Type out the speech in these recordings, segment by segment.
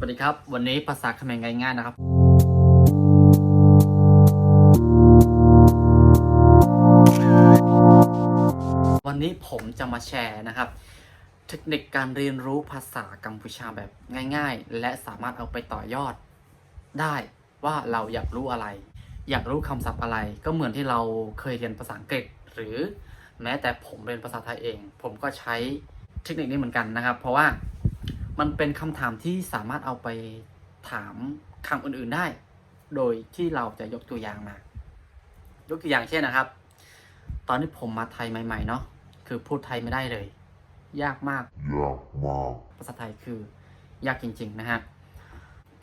สวัสดีครับ วันนี้ภาษาเขมรง่ายๆนะครับ วันนี้ผมจะมาแชร์นะครับ เทคนิคการเรียนรู้ภาษากัมพูชาแบบง่าย ๆ และสามารถเอาไปต่อยอดได้ว่าเราอยากรู้อะไร อยากรู้คำศัพท์อะไร ก็เหมือนที่เราเคยเรียนภาษาอังกฤษ หรือแม้แต่ผมเรียนภาษาไทยเอง ผมก็ใช้เทคนิคนี้เหมือนกันนะครับ เพราะว่า มันเป็นคำถามที่สามารถเอาไปถามคำอื่นๆได้ โดยที่เราจะยกตัวอย่างมา ยกตัวอย่างเช่นนะครับ ตอนที่ผมมาไทยใหม่ๆเนาะคือพูดไทยไม่ได้เลย ยากมากยากมากภาษาไทยคือยากจริง ๆ นะฮะ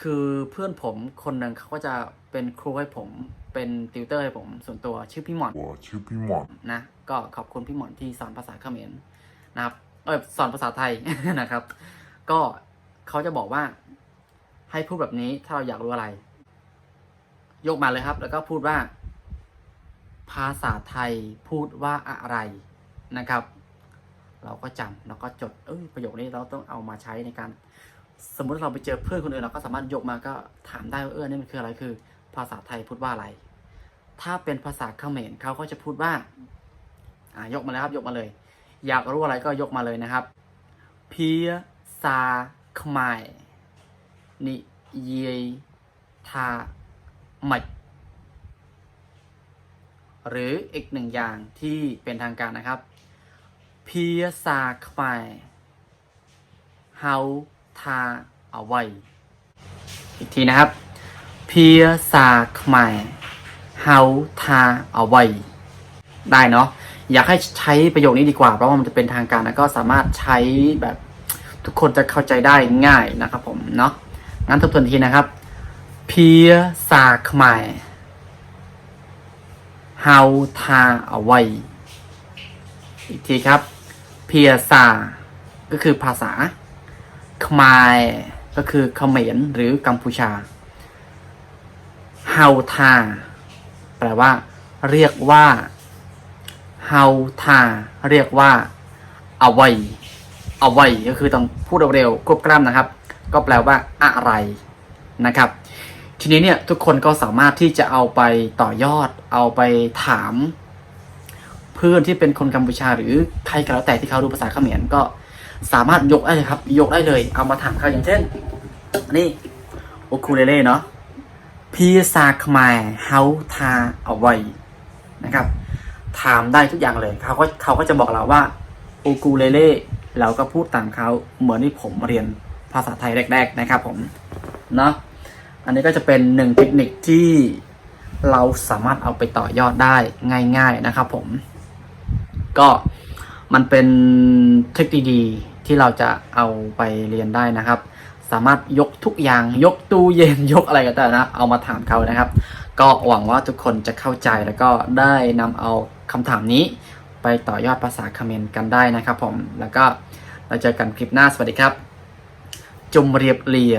คือเพื่อนผมคนหนึ่งเขาก็จะเป็นครูให้ผมเป็นติวเตอร์ให้ผมส่วนตัวชื่อพี่หมอนว่าชื่อพี่หมอนนะก็ขอบคุณพี่หมอนที่สอนภาษาเขมรนะครับเออสอนภาษาไทยนะครับ ก็เขาจะบอกว่า ให้พูดแบบนี้ถ้าเราอยากรู้อะไร ยกมาเลยครับ แล้วก็พูดว่า ภาษาไทยพูดว่าอะไรนะครับ เราก็จำแล้วก็จดเอ้ยประโยคนี้เราต้องเอามาใช้ในการ สมมติเราไปเจอเพื่อนคนอื่นเราก็สามารถยกมาก็ถามได้ว่าเออนี่มันคืออะไรคือ ภาษาไทยพูดว่าอะไร ถ้าเป็นภาษาเขมรเขาก็จะพูดว่าอ่ายกมาเลยครับยกมาเลย อยากรู้อะไรก็ยกมาเลยนะครับ เพีย ซาขมายนิเยทาไมหรืออีกหนึ่งอย่างที่เป็นทางการนะครับเพียซาขมายเฮาทาเอาไว้อีกทีนะครับเพียซาขมายเฮาทาเอาไว้ได้เนาะอยากให้ใช้ประโยคนี้ดีกว่าเพราะว่ามันจะเป็นทางการแล้วก็สามารถใช้แบบ ทุกคนจะเข้าใจได้ง่ายนะครับผมเนาะงั้นทบทวนอีกทีนะครับเพียซาขมายเฮาทาเอาไว้อีกทีครับ เพียซาก็คือภาษาขมายก็คือเขมรหรือกัมพูชาเฮาทาแปลว่า เรียกว่าเฮาทาเรียกว่าเอาไว้ เอาไว้ก็คือต้องพูดเร็วๆควบกล้ำนะครับ ก็แปลว่าอะไรนะครับ ทีนี้เนี่ยทุกคนก็สามารถที่จะเอาไปต่อยอด เอาไปถาม เพื่อนที่เป็นคนกัมพูชาหรือใครก็แล้วแต่ที่เขารู้ภาษาเขมรก็สามารถยกได้เลยครับ ยกได้เลย เอามาถามเขาอย่างเช่น นี่โอคูเลเล่เนาะพีซาขมายเฮาทาเอาไว้นะครับถามได้ทุกอย่างเลยเขาก็เขาก็จะบอกเราว่าโอกูเลเล่ เราก็พูดตามเขาเหมือนที่ผมเรียนภาษาไทยแรก ๆ นะครับผมเนาะอันนี้ก็จะเป็นหนึ่งเทคนิคที่เราสามารถเอาไปต่อยอดได้ง่าย ๆนะครับผม ก็มันเป็นเทคนิคดีที่เราจะเอาไปเรียนได้นะครับ สามารถยกทุกอย่างยกตู้เย็นยกอะไรก็ได้นะ เอามาถามเขานะครับ ก็หวังว่าทุกคนจะเข้าใจแล้วก็ได้นำเอาคำถามนี้ ไปต่อยอดภาษาคอมเมนต์กันได้นะครับผม แล้วก็เราเจอกันคลิปหน้าสวัสดีครับ จุมเรียบเรีย